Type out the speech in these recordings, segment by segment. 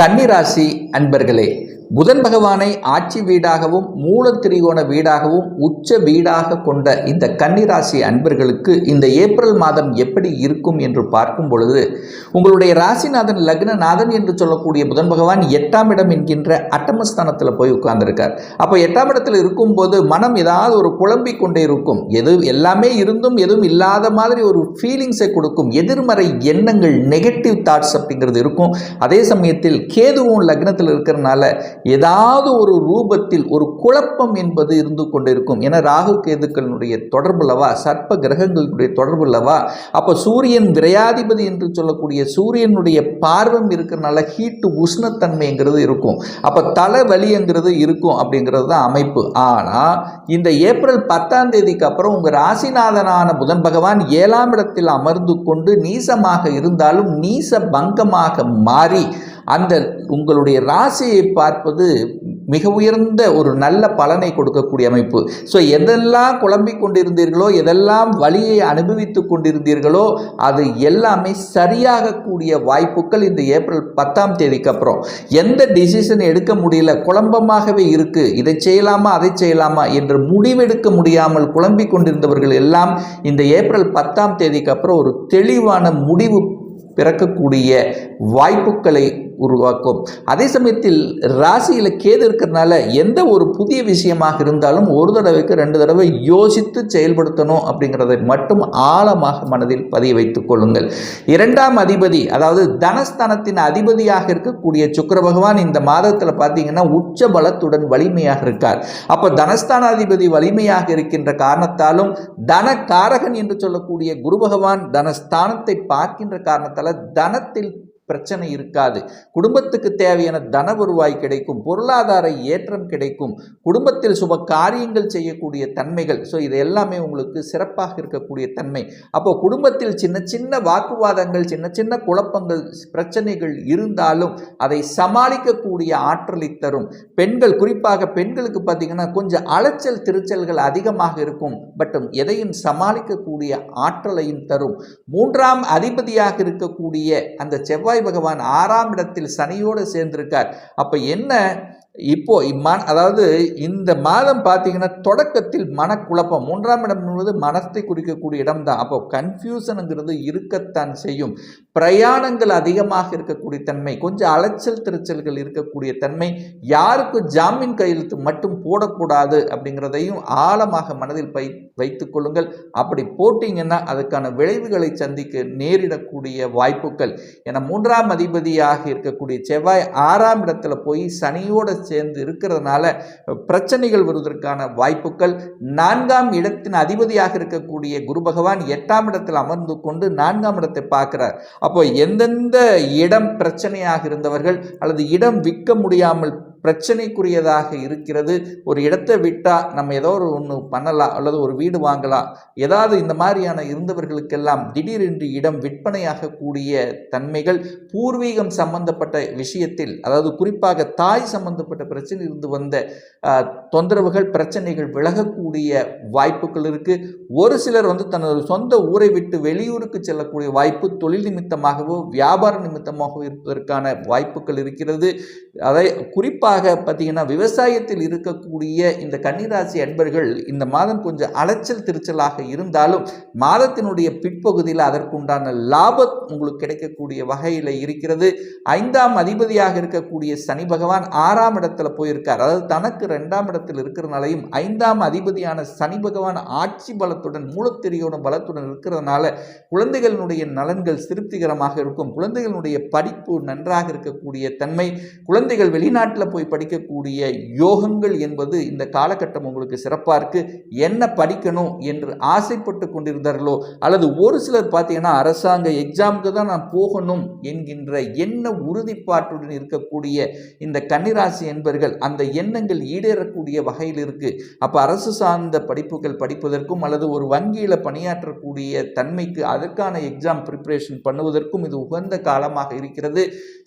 கன்னிராசி அன்பர்களே புதன் பகவானை ஆட்சி வீடாகவும் மூல திரிகோண வீடாகவும் உச்ச வீடாக கொண்ட இந்த கன்னிராசி அன்பர்களுக்கு இந்த ஏப்ரல் மாதம் எப்படி இருக்கும் என்று பார்க்கும் பொழுது உங்களுடைய ராசிநாதன் லக்னநாதன் என்று சொல்லக்கூடிய புதன் பகவான் எட்டாம் இடம் என்கின்ற அட்டமஸ்தானத்தில் போய் உட்கார்ந்திருக்கார். அப்போ எட்டாம் இடத்தில் இருக்கும்போது மனம் ஏதாவது ஒரு குழம்பிக் கொண்டே இருக்கும். எது எல்லாமே இருந்தும் எதுவும் இல்லாத மாதிரி ஒரு ஃபீலிங்ஸை கொடுக்கும். எதிர்மறை எண்ணங்கள் நெகட்டிவ் தாட்ஸ் அப்படிங்கிறது இருக்கும். அதே சமயத்தில் கேதுவும் லக்னத்தில் இருக்கிறனால ஏதாவது ஒரு ரூபத்தில் ஒரு குழப்பம் என்பது இருந்து கொண்டிருக்கும். ஏன்னா ராகு கேதுக்களினுடைய தொடர்புலவா சர்ப்ப கிரகங்களுடைய தொடர்புலவா அப்போ சூரியன் விரையாதிபதி என்று சொல்லக்கூடிய சூரியனுடைய பார்வம் இருக்கிறனால ஹீட்டு உஷ்ணத்தன்மைங்கிறது இருக்கும். அப்போ தலைவலிங்கிறது இருக்கும் அப்படிங்கிறது தான் அமைப்பு. ஆனால் இந்த ஏப்ரல் பத்தாம் தேதிக்கு அப்புறம் உங்கள் ராசிநாதனான புதன் பகவான் ஏழாம் இடத்தில் அமர்ந்து கொண்டு நீசமாக இருந்தாலும் நீச பங்கமாக மாறி அந்த உங்களுடைய ராசியை பார்ப்பது மிக உயர்ந்த ஒரு நல்ல பலனை கொடுக்கக்கூடிய அமைப்பு. ஸோ எதெல்லாம் குழம்பிக் கொண்டிருந்தீர்களோ எதெல்லாம் வழியை அனுபவித்து கொண்டிருந்தீர்களோ அது எல்லாமே சரியாகக்கூடிய வாய்ப்புகள் இந்த ஏப்ரல் பத்தாம் தேதிக்கு அப்புறம். எந்த டிசிஷன் எடுக்க முடியல குழம்பமாகவே இருக்கு இதை செய்யலாமா அதை செய்யலாமா என்று முடிவெடுக்க முடியாமல் குழம்பிக் கொண்டிருந்தவர்கள் எல்லாம் இந்த ஏப்ரல் பத்தாம் தேதிக்கு அப்புறம் ஒரு தெளிவான முடிவு பிறக்கக்கூடிய வாய்ப்புகளை உருவாக்கும். அதே சமயத்தில் ராசியில் கேது இருக்கிறதுனால எந்த ஒரு புதிய விஷயமாக இருந்தாலும் ஒரு தடவைக்கு ரெண்டு தடவை யோசித்து செயல்படுத்தணும் அப்படிங்கிறதை மட்டும் ஆழமாக மனதில் பதிய வைத்துக் கொள்ளுங்கள். இரண்டாம் அதிபதி அதாவது தனஸ்தானத்தின் அதிபதியாக இருக்கக்கூடிய சுக்கர பகவான் இந்த மாதத்தில் பார்த்தீங்கன்னா உச்ச பலத்துடன் வலிமையாக இருக்கார். அப்போ தனஸ்தானாதிபதி வலிமையாக இருக்கின்ற காரணத்தாலும் தன காரகன் என்று சொல்லக்கூடிய குரு பகவான் தனஸ்தானத்தை பார்க்கின்ற காரணத்தால் தனத்தில் பிரச்சனை இருக்காது. குடும்பத்துக்கு தேவையான தன வருவாய் கிடைக்கும் பொருளாதார ஏற்றம் கிடைக்கும் குடும்பத்தில் சுப காரியங்கள் செய்யக்கூடிய தன்மைகள். ஸோ இது எல்லாமே உங்களுக்கு சிறப்பாக இருக்கக்கூடிய தன்மை. அப்போ குடும்பத்தில் சின்ன சின்ன வாக்குவாதங்கள் சின்ன சின்ன குழப்பங்கள் பிரச்சனைகள் இருந்தாலும் அதை சமாளிக்கக்கூடிய ஆற்றலை தரும். பெண்கள் குறிப்பாக பெண்களுக்கு பார்த்தீங்கன்னா கொஞ்சம் அலைச்சல் திருச்சல்கள் அதிகமாக இருக்கும். பட் எதையும் சமாளிக்கக்கூடிய ஆற்றலையும் தரும். மூன்றாம் அதிபதியாக இருக்கக்கூடிய அந்த செவ்வாய் பகவான் ஆறாம் இடத்தில் சனியோடு சேர்ந்திருக்கார். அப்போ என்ன? இப்போ மன அதாவது இந்த மாதம் பார்த்தீங்கன்னா தொடக்கத்தில் மனக்குழப்பம். மூன்றாம் இடம் என்பது மனத்தை குறிக்கக்கூடிய இடம் தான் அப்போ கன்ஃபியூஷனுங்கிறது இருக்கத்தான் செய்யும். பிரயாணங்கள் அதிகமாக இருக்கக்கூடிய தன்மை கொஞ்சம் அலைச்சல் திருச்சல்கள் இருக்கக்கூடிய தன்மை யாருக்கு ஜாமீன் கையெழுத்து மட்டும் போடக்கூடாது அப்படிங்கிறதையும் ஆழமாக மனதில் பை வைத்துக் கொள்ளுங்கள். அப்படி போட்டிங்கன்னா அதுக்கான விளைவுகளை சந்திக்க நேரிடக்கூடிய வாய்ப்புகள். என மூன்றாம் அதிபதியாக இருக்கக்கூடிய செவ்வாய் ஆறாம் இடத்துல போய் சனியோட சேர்ந்து இருக்கிறதுனால பிரச்சனைகள் வருவதற்கான வாய்ப்புகள் நான்காம் இடத்தின் அதிபதியாக இருக்கக்கூடிய குரு பகவான் எட்டாம் இடத்தில் அமர்ந்து கொண்டு நான்காம் இடத்தை பார்க்கிறார். அப்போ எந்தெந்த இடம் பிரச்சனையாக இருந்தவர்கள் அல்லது இடம் விற்க முடியாமல் பிரச்சனைக்குரியதாக இருக்கிறது. ஒரு இடத்தை விட்டால் நம்ம ஏதோ ஒரு ஒன்று பண்ணலாம் அல்லது ஒரு வீடு வாங்கலாம் ஏதாவது இந்த மாதிரியான இருந்தவர்களுக்கெல்லாம் திடீரென்று இடம் விற்பனையாகக்கூடிய தன்மைகள் பூர்வீகம் சம்பந்தப்பட்ட விஷயத்தில் அதாவது குறிப்பாக தாய் சம்பந்தப்பட்ட பிரச்சனை இருந்து வந்த தொந்தரவுகள் பிரச்சனைகள் விலகக்கூடிய வாய்ப்புகள் இருக்குது ஒரு சிலர் வந்து தனது சொந்த ஊரை விட்டு வெளியூருக்கு செல்லக்கூடிய வாய்ப்பு தொழில் நிமித்தமாகவோ வியாபார நிமித்தமாகவோ இருப்பதற்கான வாய்ப்புகள் இருக்கிறது. அதை குறிப்பாக குறிப்பாக பார்த்தீங்கன்னா விவசாயத்தில் இருக்கக்கூடிய இந்த கன்னிராசி அன்பர்கள் இந்த மாதம் கொஞ்சம் அலைச்சல் திருச்சலாக இருந்தாலும் மாதத்தினுடைய பிற்பகுதியில் அதற்குண்டான லாபம் உங்களுக்கு கிடைக்கக்கூடிய வகையில் இருக்கிறது. ஐந்தாம் அதிபதியாக இருக்கக்கூடிய சனி பகவான் ஆறாம் இடத்துல போயிருக்கார். அதாவது தனக்கு ரெண்டாம் இடத்தில் இருக்கிறனாலையும் ஐந்தாம் அதிபதியான சனி பகவான் ஆட்சி பலத்துடன் மூலத்தெரியோட பலத்துடன் இருக்கிறதுனால குழந்தைகளினுடைய நலன்கள் திருப்திகரமாக இருக்கும். குழந்தைகளுடைய படிப்பு நன்றாக இருக்கக்கூடிய தன்மை குழந்தைகள் வெளிநாட்டில் போய் போய் படிக்கக்கூடிய யோகங்கள் என்பது இந்த காலகட்டம் உங்களுக்கு சிறப்பாக இருக்குது என்ன படிக்கணும் என்று ஆசைப்பட்டு கொண்டிருந்தார்களோ அல்லது ஒரு சிலர் பார்த்தீங்கன்னா அரசாங்க எக்ஸாமுக்கு தான் நான் போகணும் என்கின்ற என்ன உறுதிப்பாட்டுடன் இருக்கக்கூடிய இந்த கன்னிராசி என்பர்கள் அந்த எண்ணங்கள் ஈடேறக்கூடிய வகையில் இருக்குது அப்போ அரசு சார்ந்த படிப்புகள் படிப்பதற்கும் அல்லது ஒரு வங்கியில் பணியாற்றக்கூடிய தன்மைக்கு அதற்கான எக்ஸாம் ப்ரிப்பரேஷன் பண்ணுவதற்கும் இது உகந்த காலமாக இருக்கிறது.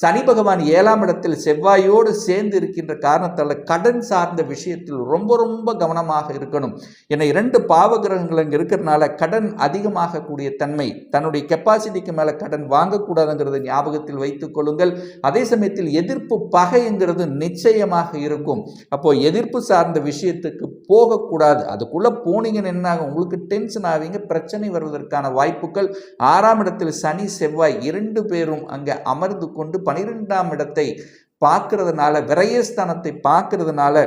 சனி பகவான் ஏழாம் இடத்தில் செவ்வாயோடு சேர்ந்து இருக்கின்ற காரணத்தால் கடன் சார்ந்த விஷயத்தில் ரொம்ப ரொம்ப கவனமாக இருக்கணும். ஏன்னா இரண்டு பாவகிரகங்கள் அங்கே இருக்கிறனால கடன் அதிகமாகக்கூடிய தன்மை தன்னுடைய கெப்பாசிட்டிக்கு மேலே கடன் வாங்கக்கூடாதுங்கிறத ஞாபகத்தில் வைத்துக் கொள்ளுங்கள். அதே சமயத்தில் எதிர்ப்பு பகைங்கிறது நிச்சயமாக இருக்கும். அப்போ எதிர்ப்பு சார்ந்த விஷயத்துக்கு போகக்கூடாது. அதுக்குள்ளே போனீங்கன்னு என்ன ஆகும் உங்களுக்கு டென்ஷன் ஆவீங்க பிரச்சனை வருவதற்கான வாய்ப்புகள். ஆறாம் இடத்தில் சனி செவ்வாய் இரண்டு பேரும் அங்கே அமர்ந்து கொண்டு பனிரெண்டாம் இடத்தை பார்க்கறதுனால விரயஸ்தானத்தை பார்க்கறதுனால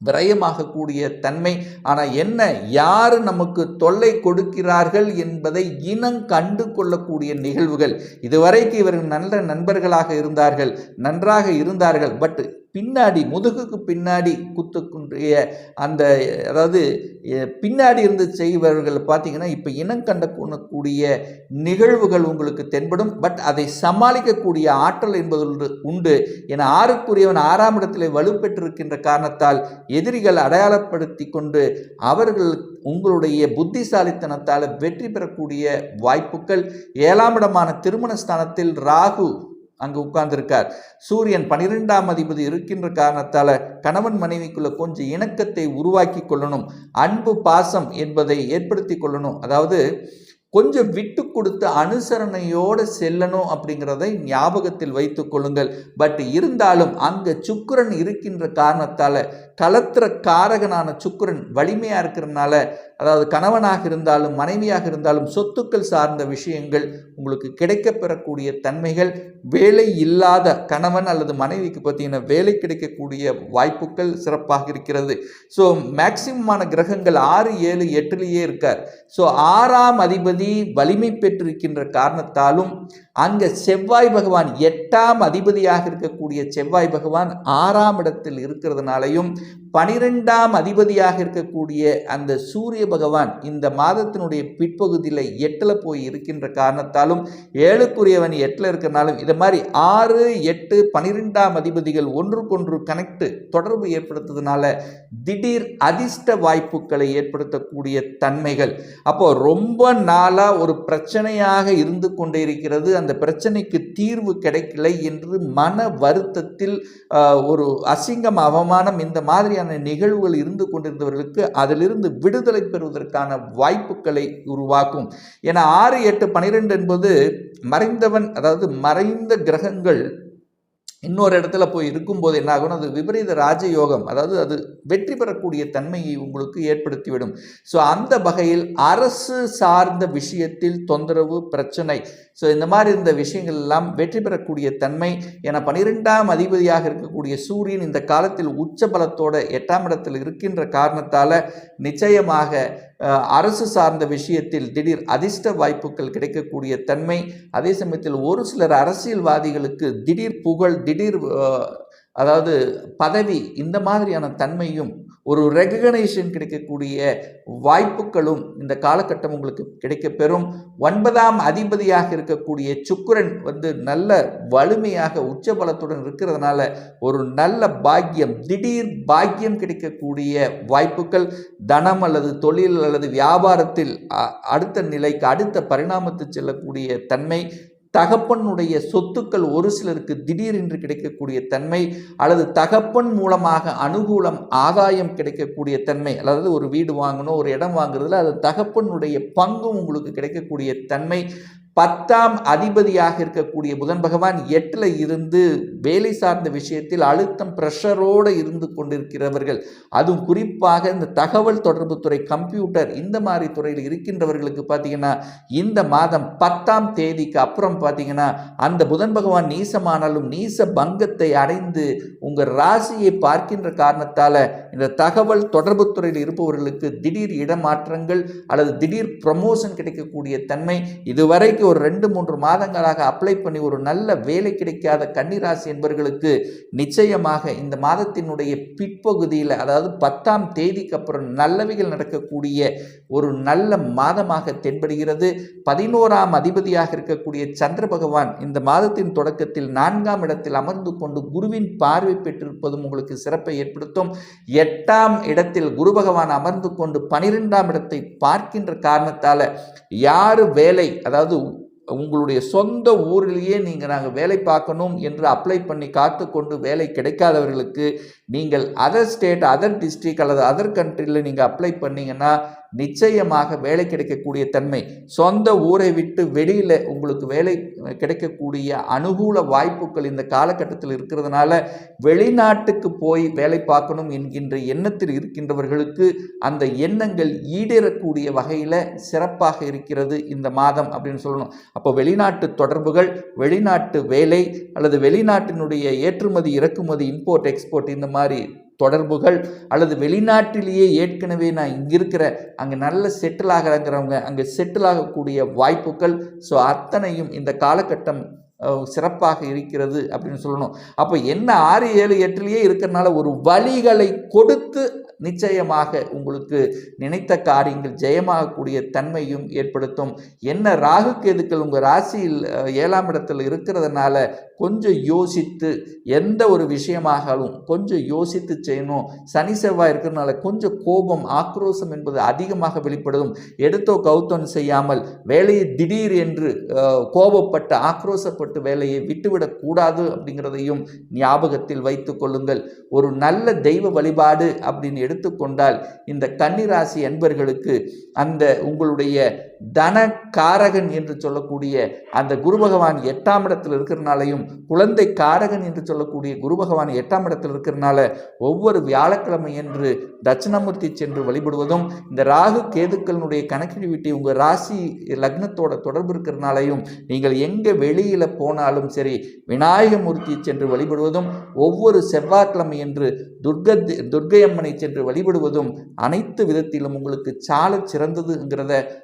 விரயமாகக்கூடிய தன்மை. ஆனால் என்ன யார் நமக்கு தொல்லை கொடுக்கிறார்கள் என்பதை இனம் கண்டு கொள்ளக்கூடிய நிகழ்வுகள். இதுவரைக்கு இவர்கள் நல்ல நண்பர்களாக இருந்தார்கள் நன்றாக இருந்தார்கள் பட் பின்னாடி முதுகுக்கு பின்னாடி குத்துக்குன்றிய அந்த அதாவது பின்னாடி இருந்து செய்பவர்கள் பார்த்தீங்கன்னா இப்போ இனம் கண்ட கொள்ளக்கூடிய நிகழ்வுகள் உங்களுக்கு தென்படும். பட் அதை சமாளிக்கக்கூடிய ஆற்றல் என்பது உண்டு- உண்டு. என ஆறுக்குரியவன் ஆறாம் இடத்திலே வலுப்பெற்றிருக்கின்ற காரணத்தால் எதிரிகள் அடையாளப்படுத்தி கொண்டு அவர்கள் உங்களுடைய புத்திசாலித்தனத்தால் வெற்றி பெறக்கூடிய வாய்ப்புகள். ஏழாம் இடமான திருமண ஸ்தானத்தில் ராகு அங்கு உட்கார்ந்திருக்கார். சூரியன் பனிரெண்டாம் அதிபதி இருக்கின்ற காரணத்தால் கணவன் மனைவிக்குள்ள கொஞ்சம் இணக்கத்தை உருவாக்கி கொள்ளணும். அன்பு பாசம் என்பதை ஏற்படுத்தி கொள்ளணும். அதாவது கொஞ்சம் விட்டு கொடுத்து அனுசரணையோடு செல்லணும் அப்படிங்கிறதை ஞாபகத்தில் வைத்து கொள்ளுங்கள். பட் இருந்தாலும் அங்கே சுக்கிரன் இருக்கின்ற காரணத்தால் கலத்திர காரகனான சுக்கிரன் வலிமையாக இருக்கிறதுனால அதாவது கணவனாக இருந்தாலும் மனைவியாக இருந்தாலும் சொத்துக்கள் சார்ந்த விஷயங்கள் உங்களுக்கு கிடைக்கப்பெறக்கூடிய தன்மைகள் வேலை இல்லாத கணவன் அல்லது மனைவிக்கு பார்த்தீங்கன்னா வேலை கிடைக்கக்கூடிய வாய்ப்புகள் சிறப்பாக இருக்கிறது. ஸோ மேக்சிமமான கிரகங்கள் ஆறு ஏழு எட்டுலேயே இருக்கார். ஸோ ஆறாம் அதிபதி வலிமை பெற்றிருக்கின்ற காரணத்தாலும் அங்கே செவ்வாய் பகவான் எட்டாம் அதிபதியாக இருக்கக்கூடிய செவ்வாய் பகவான் ஆறாம் இடத்தில் இருக்கிறதுனாலையும் பனிரெண்டாம் அதிபதியாக இருக்கக்கூடிய அந்த சூரிய பகவான் இந்த மாதத்தினுடைய பிற்பகுதியில் எட்டில் போய் இருக்கின்ற காரணத்தாலும் ஏழுக்குரியவன் எட்டில் இருக்கிறனாலும் இது மாதிரி ஆறு எட்டு பனிரெண்டாம் அதிபதிகள் ஒன்றுக்கொன்று கனெக்ட் தொடர்பு ஏற்படுத்துறதுனால திடீர் அதிர்ஷ்ட வாய்ப்புகளை ஏற்படுத்தக்கூடிய தன்மைகள். அப்போ ரொம்ப நாளாக ஒரு பிரச்சனையாக இருந்து கொண்டே இருக்கிறது. அந்த பிரச்சனைக்கு தீர்வு கிடைக்கலை என்று மன வருத்தத்தில் ஒரு அசிங்கம் அவமானம் இந்த மாதிரியான நிகழ்வுகள் இருந்து கொண்டிருந்தவர்களுக்கு அதிலிருந்து விடுதலை பெறுவதற்கான வாய்ப்புகளை உருவாக்கும். ஏன்னா ஆறு எட்டு பனிரெண்டு என்பது மறைந்தவன் அதாவது மறைந்த கிரகங்கள் இன்னொரு இடத்துல போய் இருக்கும்போது என்ன ஆகும் அது விபரீத ராஜயோகம் அதாவது அது வெற்றி பெறக்கூடிய தன்மையை உங்களுக்கு ஏற்படுத்திவிடும். ஸோ அந்த வகையில் அரசு சார்ந்த விஷயத்தில் தொந்தரவு பிரச்சனை ஸோ இந்த மாதிரி இருந்த விஷயங்கள் எல்லாம் வெற்றி பெறக்கூடிய தன்மை என பனிரெண்டாம் அதிபதியாக இருக்கக்கூடிய சூரியன் இந்த காலத்தில் உச்ச பலத்தோட எட்டாம் இடத்தில் இருக்கின்ற காரணத்தால் நிச்சயமாக அரசு சார்ந்த விஷயத்தில் திடீர் அதிர்ஷ்ட வாய்ப்புகள் கிடைக்கக்கூடிய தன்மை. அதே சமயத்தில் ஒரு சிலர் அரசியல்வாதிகளுக்கு திடீர் புகழ் திடீர் அதாவது பதவி இந்த மாதிரியான தன்மையும் ஒரு ரெகக்னைசேஷன் கிடைக்கக்கூடிய வாய்ப்புகளும் இந்த காலகட்டம் உங்களுக்கு கிடைக்கப்பெறும். ஒன்பதாம் அதிபதியாக இருக்கக்கூடிய சுக்கரன் வந்து நல்ல வலிமையாக உச்சபலத்துடன் இருக்கிறதுனால ஒரு நல்ல பாக்கியம் திடீர் பாக்கியம் கிடைக்கக்கூடிய வாய்ப்புகள். தனம் அல்லது தொழில் அல்லது வியாபாரத்தில் அடுத்த நிலைக்கு அடுத்த பரிணாமத்து செல்லக்கூடிய தன்மை. தகப்பனுடைய சொத்துக்கள் ஒரு சிலருக்கு திடீரென்று கிடைக்கக்கூடிய தன்மை அல்லது தகப்பன் மூலமாக அனுகூலம் ஆதாயம் கிடைக்கக்கூடிய தன்மை அதாவது ஒரு வீடு வாங்கணும் ஒரு இடம் வாங்குறதுல அது தகப்பனுடைய பங்கும் உங்களுக்கு கிடைக்கக்கூடிய தன்மை பத்தாம் அதிபதியாக இருக்கக்கூடிய புதன் பகவான் எட்டில் இருந்து வேலை சார்ந்த விஷயத்தில் அழுத்தம் ப்ரெஷரோடு இருந்து கொண்டிருக்கிறவர்கள். அதுவும் குறிப்பாக இந்த தகவல் தொடர்பு துறை கம்ப்யூட்டர் இந்த மாதிரி துறையில் இருக்கின்றவர்களுக்கு பார்த்தீங்கன்னா இந்த மாதம் பத்தாம் தேதிக்கு அப்புறம் பார்த்தீங்கன்னா அந்த புதன் பகவான் நீசமானாலும் நீச பங்கத்தை அடைந்து உங்கள் ராசியை பார்க்கின்ற காரணத்தால் இந்த தகவல் தொடர்பு துறையில் இருப்பவர்களுக்கு திடீர் இடமாற்றங்கள் அல்லது திடீர் ப்ரமோஷன் கிடைக்கக்கூடிய தன்மை இதுவரை இதுவரைக்கும் ஒரு ரெண்டு மூன்று மாதங்களாக அப்ளை பண்ணி ஒரு நல்ல வேலை கிடைக்காத கன்னிராசி என்பவர்களுக்கு நிச்சயமாக இந்த மாதத்தினுடைய பிற்பகுதியில் அதாவது பத்தாம் தேதிக்கு அப்புறம் நல்லவைகள் நடக்கக்கூடிய ஒரு நல்ல மாதமாக தென்படுகிறது. பதினோராம் அதிபதியாக இருக்கக்கூடிய சந்திர பகவான் இந்த மாதத்தின் தொடக்கத்தில் நான்காம் இடத்தில் அமர்ந்து கொண்டு குருவின் பார்வை பெற்றிருப்பதும் உங்களுக்கு சிறப்பை ஏற்படுத்தும். எட்டாம் இடத்தில் குரு பகவான் அமர்ந்து கொண்டு பனிரெண்டாம் இடத்தை பார்க்கின்ற காரணத்தால் யார் வேலை அதாவது உங்களுடைய சொந்த ஊரிலேயே நீங்கள் நாங்கள் வேலை பார்க்கணும் என்று அப்ளை பண்ணி காத்து கொண்டு வேலை கிடைக்காதவர்களுக்கு நீங்கள் அதர் ஸ்டேட் அதர் டிஸ்ட்ரிக் அல்லது அதர் கண்ட்ரியில் நீங்கள் அப்ளை பண்ணிங்கன்னா நிச்சயமாக வேலை கிடைக்கக்கூடிய தன்மை. சொந்த ஊரை விட்டு வெளியில் உங்களுக்கு வேலை கிடைக்கக்கூடிய அனுகூல வாய்ப்புகள் இந்த காலகட்டத்தில் இருக்கிறதுனால வெளிநாட்டுக்கு போய் வேலை பார்க்கணும் என்கின்ற எண்ணத்தில் இருக்கின்றவர்களுக்கு அந்த எண்ணங்கள் ஈடேறக்கூடிய வகையில் சிறப்பாக இருக்கிறது இந்த மாதம் அப்படின்னு சொல்லணும். அப்போ வெளிநாட்டு தொடர்புகள் வெளிநாட்டு வேலை அல்லது வெளிநாட்டினுடைய ஏற்றுமதி இறக்குமதி இம்போர்ட் எக்ஸ்போர்ட் இந்த மாதிரி தொடர்புகள் அல்லது வெளிநாட்டிலேயே ஏற்கனவே நான் இங்கே இருக்கிற அங்கே நல்ல செட்டில் ஆகிறங்கிறவங்க அங்கே செட்டில் ஆகக்கூடிய வாய்ப்புகள். ஸோ அத்தனையும் இந்த காலகட்டம் சிறப்பாக இருக்கிறது அப்படின்னு சொல்லணும். அப்போ என்ன ஆறு ஏழு எட்டுலேயே இருக்கிறனால ஒரு வழிகளை கொடுத்து நிச்சயமாக உங்களுக்கு நினைத்த காரியங்கள் ஜெயமாகக்கூடிய தன்மையும் ஏற்படுத்தும். என்ன ராகு கேதுக்கள் உங்கள் ராசியில் ஏழாம் இடத்தில் இருக்கிறதுனால கொஞ்சம் யோசித்து எந்த ஒரு விஷயமாகவும் கொஞ்சம் யோசித்து செய்யணும். சனி செவ்வாய் இருக்கிறதுனால கொஞ்சம் கோபம் ஆக்ரோஷம் என்பது அதிகமாக வெளிப்படும் எடுத்தோ கௌத்தம் செய்யாமல் வேலையை திடீர் என்று கோபப்பட்டு ஆக்ரோஷப்பட்டு வேலையை விட்டுவிடக்கூடாது அப்படிங்கிறதையும் ஞாபகத்தில் வைத்து கொள்ளுங்கள். ஒரு நல்ல தெய்வ வழிபாடு அப்படின்னு எடுத்துக்கொண்டால் இந்த கன்னிராசி அன்பர்களுக்கு அந்த உங்களுடைய தன காரகன் என்று சொல்லக்கூடிய அந்த குரு பகவான் எட்டாம் இடத்தில் இருக்கிறனாலையும் குழந்தை காரகன் என்று சொல்லக்கூடிய குரு பகவான் எட்டாம் இடத்தில் இருக்கிறனால ஒவ்வொரு வியாழக்கிழமை என்று தட்சிணாமூர்த்தி சென்று வழிபடுவதும் இந்த ராகு கேதுக்களினுடைய கணக்கில் விட்டு உங்கள் ராசி லக்னத்தோட தொடர்பு இருக்கிறனாலையும் நீங்கள் எங்கே வெளியில் போனாலும் சரி விநாயகமூர்த்தி சென்று வழிபடுவதும் ஒவ்வொரு செவ்வாய்க்கிழமை என்று துர்க துர்க்கையம்மனை சென்று வழிபடுவதும் அனைத்து விதத்திலும் உங்களுக்கு சால சிறந்ததுங்கிறத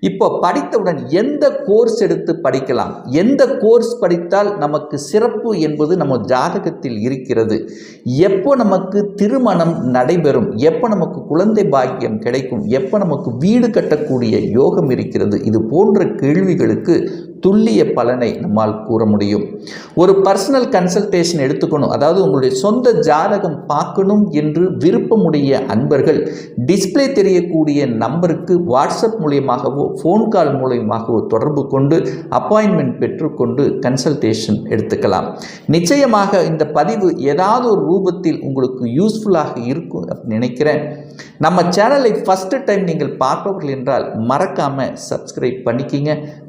இப்போ படித்தவுடன் எந்த கோர்ஸ் எடுத்து படிக்கலாம்? எந்த கோர்ஸ் படித்தால் நமக்கு சிறப்பு என்பது நம்ம ஜாதகத்தில் இருக்கிறது. எப்போ நமக்கு திருமணம் நடைபெறும்? எப்போ நமக்கு குழந்தை பாக்கியம் கிடைக்கும்? எப்போ நமக்கு வீடு கட்டக்கூடிய யோகம் இருக்கிறது? இது போன்ற கேள்விகளுக்கு துல்லிய பலனை நம்மால் கூற முடியும். ஒரு பர்சனல் கன்சல்டேஷன் எடுத்துக்கணும். அதாவது உங்களுடைய சொந்த ஜாதகம் பார்க்கணும் என்று விருப்பமுடைய அன்பர்கள் டிஸ்ப்ளே தெரியக்கூடிய நம்பருக்கு வாட்ஸ்அப் மூலியமாகவோ ஃபோன் கால் மூலியமாகவோ தொடர்பு கொண்டு அப்பாயின்மெண்ட் பெற்றுக்கொண்டு கன்சல்டேஷன் எடுத்துக்கலாம். நிச்சயமாக இந்த பதிவு ஏதாவது ஒரு ரூபத்தில் உங்களுக்கு யூஸ்ஃபுல்லாக இருக்கும் நினைக்கிறேன். நம்ம சேனலை ஃபஸ்ட்டு டைம் நீங்கள் பார்ப்பவர்கள் என்றால் மறக்காமல் சப்ஸ்கிரைப் பண்ணிக்கிங்க.